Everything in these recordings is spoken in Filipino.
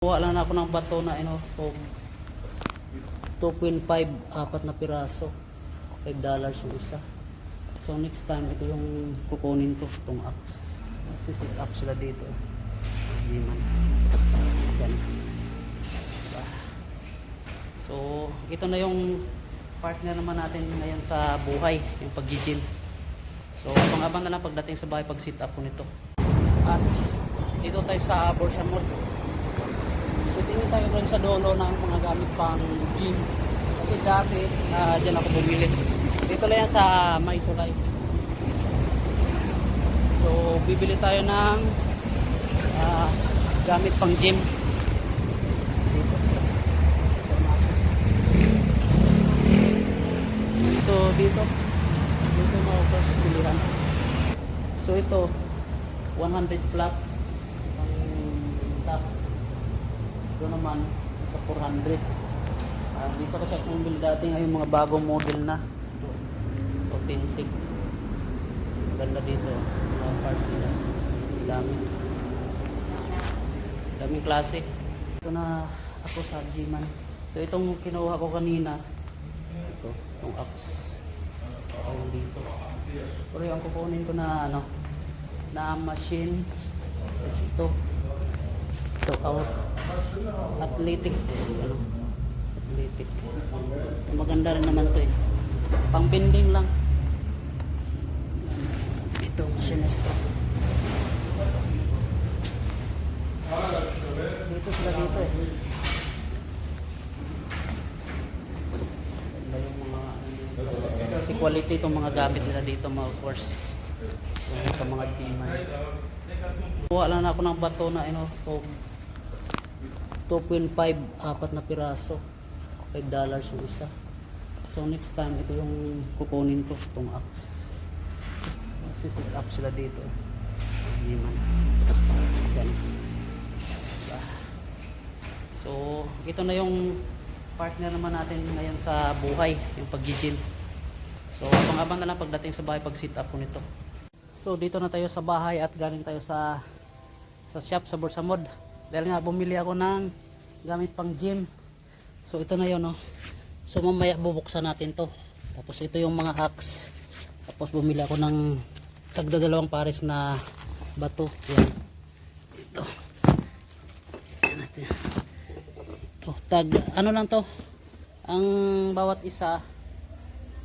Kuha lang ako ng bato na ano, to 2.5, apat na piraso. 5 dollars yung isa. So next time, ito yung kukunin ko, itong axe. Sisit up sila dito. Hindi man. Yan. So, ito na yung partner naman natin ngayon sa buhay, yung pag-gym. So, abang-abang na lang pagdating sa bahay pag-sit up ko nito. At dito tayo sa Borsa Mall. Tingin tayo doon sa dulo ng mga gamit pang gym. Kasi dati, na dyan ako bumili. Dito lang yan sa May Tulay. So, bibili tayo ng ah, gamit pang gym. So, dito. Dito mga bilihan. So, ito, 100 flat. Ang top. Ito naman, sa 400. Ah, dito kasi ako bumili dati ngayon mga bagong model na. Authentic. Ganda dito. Mga part nila. Dami. Daming klase. Ito na ako sa G-Man. So itong kinuha ko kanina. Ito, itong axe. Ayun dito. Pero yung kukunin ko na ano, na machine is ito. Out. Athletic. Ano? Athletic. Maganda rin naman to eh. Pang bending lang. Ito, machine ito. Dito sila dito eh. Kasi quality itong mga gamit nila dito mga course. Sa mga gym. Kuha lang ako ng bato na ano, to 2.5, apat na piraso. 5 dollars yung isa. So next time, ito yung kukunin ko, itong axe. Sisit up sila dito. Hindi man. So, ito na yung partner naman natin ngayon sa buhay, yung pag-gym. So, abang-abang na lang pagdating sa bahay pag-sit up ko nito. So, dito na tayo sa bahay at galing tayo sa sa shop sa Borsamod. Dahil nga bumili ako ng gamit pang gym. So, ito na yun, no. So, mamaya bubuksan natin to. Tapos, ito yung mga axe. Tapos, bumili ako ng tagdadalawang pares na bato. Yan. Ito. Yan natin. Ito, tag, ano lang to? Ang bawat isa,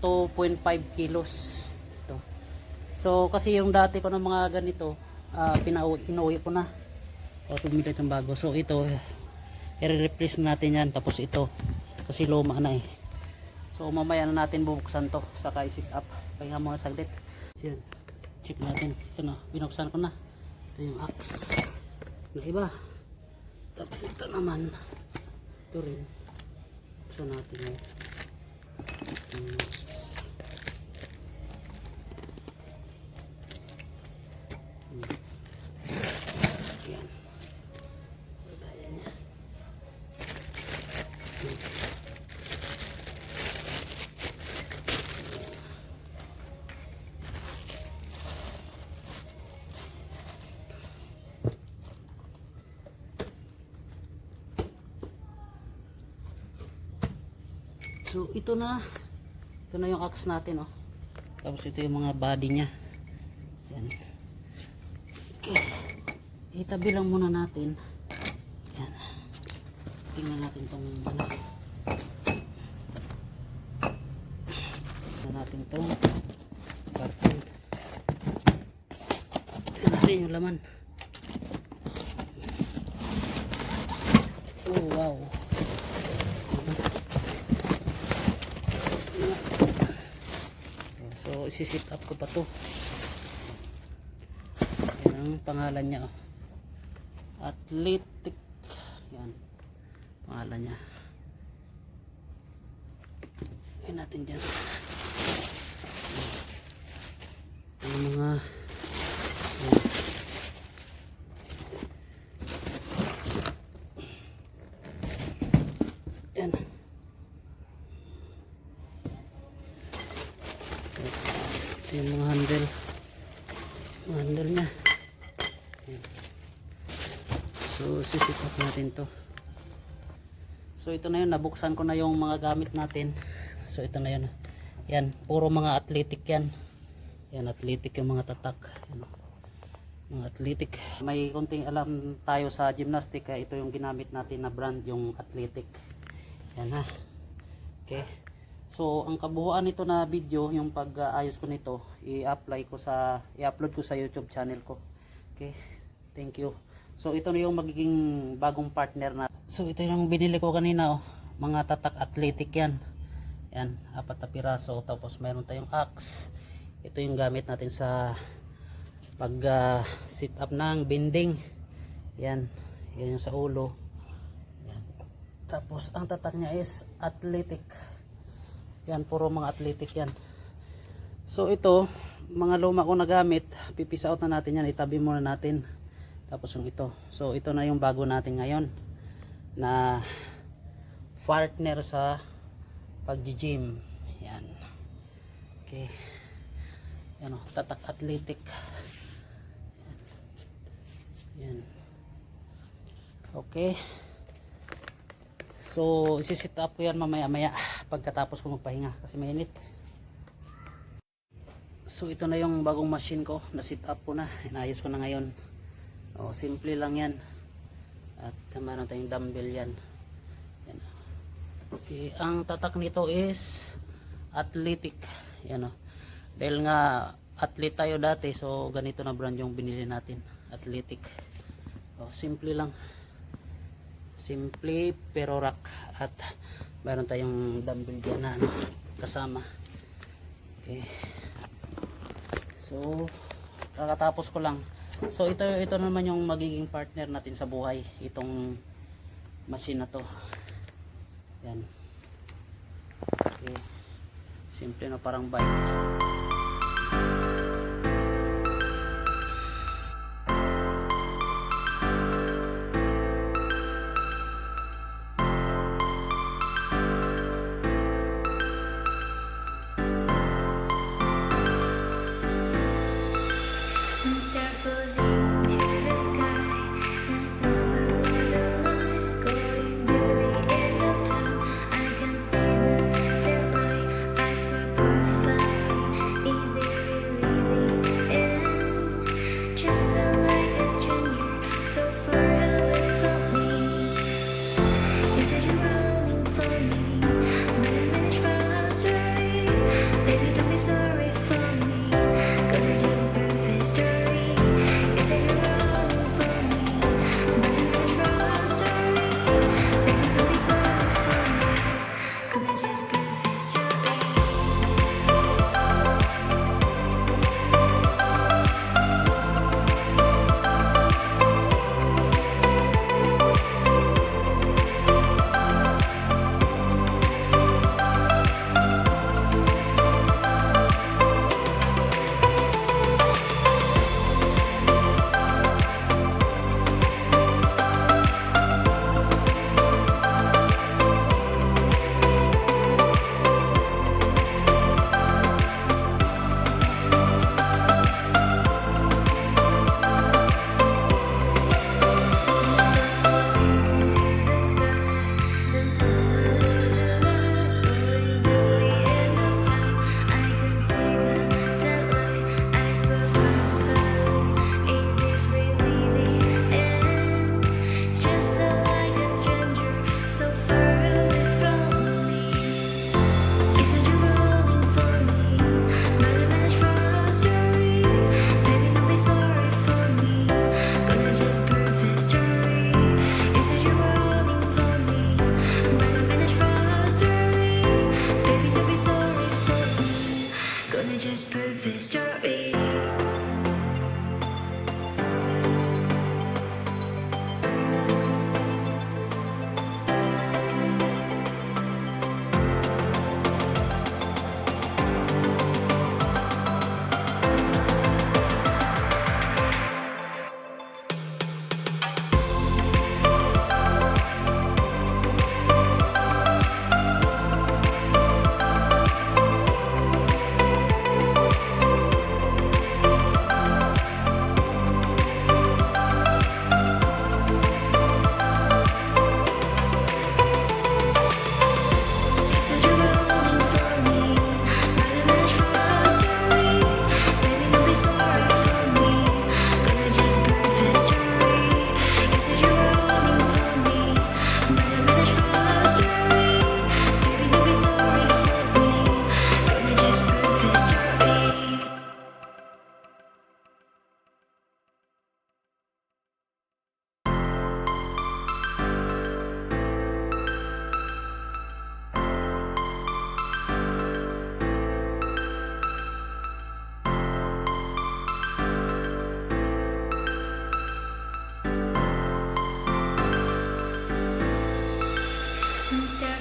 2.5 kilos. Ito. So, kasi yung dati ko ng mga ganito, uh, pinauwi, inuwi ko na. O, tumili itong bago. So, ito, i-replace natin yan. Tapos ito, kasi luma na eh. So, mamaya na natin bubuksan to. Saka i-sit up. Pahinga mga saglit. Yan. Check natin. Ito na, binuksan ko na. Ito yung axe na iba. Tapos ito naman, ito rin. Buksan natin yun. Hmm. So ito na. Ito na yung axe natin oh. Tapos ito yung mga body niya. Yan. Okay. Itabi lang muna natin. Yan. Tingnan natin tong ano. Tingnan natin tong carton. Tingnan natin yung laman. Oh wow. Isi-sit up ko pa to. Yan ang pangalan niya. Oh. Athletic. Yan. Pangalan niya. Yan natin dyan. Ang mga yan. Yan. Ito yung mga handle. Mga handle. Ayan. So, sisipat natin. to. So ito na yun, nabuksan ko na yung mga gamit natin. So ito na yun. Yan, puro mga athletic yan. Yan, athletic yung mga tatak. Yan, oh. mga athletic. May konting alam tayo sa gymnastic, ito yung ginamit natin na brand, yung athletic. Yan ha. Okay. So, ang kabuuan nito na video, yung pag-ayos ko nito, i-apply ko sa, i-upload ko sa YouTube channel ko. Okay. Thank you. So, ito na yung magiging bagong partner na. So, ito yung binili ko kanina, oh. Mga tatak athletic yan. Yan, apat na piraso. Tapos, mayroon tayong axe. Ito yung gamit natin sa pag ah, sit up ng bending. Yan. Yan yung sa ulo. Yan. Tapos, ang tatak niya is athletic. Yan, puro mga athletic yan. So ito, mga luma ko na gamit, pipisa out na natin yan, itabi muna natin. Tapos yung ito. So ito na yung bago natin ngayon na partner sa pag-gym. Yan. Okay. Yan o, tatak athletic. Yan. Okay. So, isi-set up ko yan mamaya-maya pagkatapos ko magpahinga kasi mainit. So, ito na yung bagong machine ko. Na-set up ko na. Inayos ko na ngayon. O, simple lang yan. At meron tayong dumbbell yan. yan. Okay, ang tatak nito is athletic. Yan o. Dahil nga athlete tayo dati, so ganito na brand yung binili natin. Athletic. O, simple lang simple pero rock at meron tayong dumbbell dyan na ano, kasama. Okay. So kakatapos ko lang. So ito ito naman yung magiging partner natin sa buhay itong machine na to. Yan. Okay. Simple na parang bike for.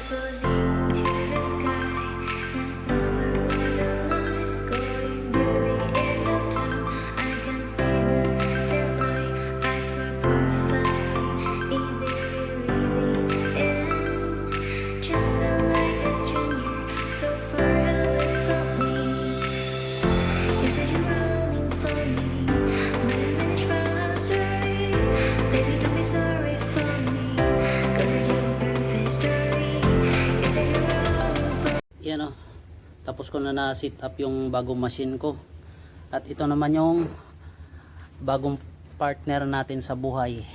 Fuzzy to ko na na-sit up yung bagong machine ko. At ito naman yung bagong partner natin sa buhay.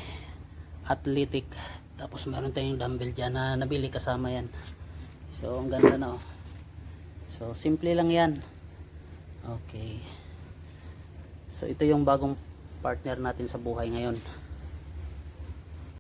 Athletic. Tapos meron tayong dumbbell dyan na nabili kasama yan. So, ang ganda na o. So, simple lang yan. Okay. So, ito yung bagong partner natin sa buhay ngayon.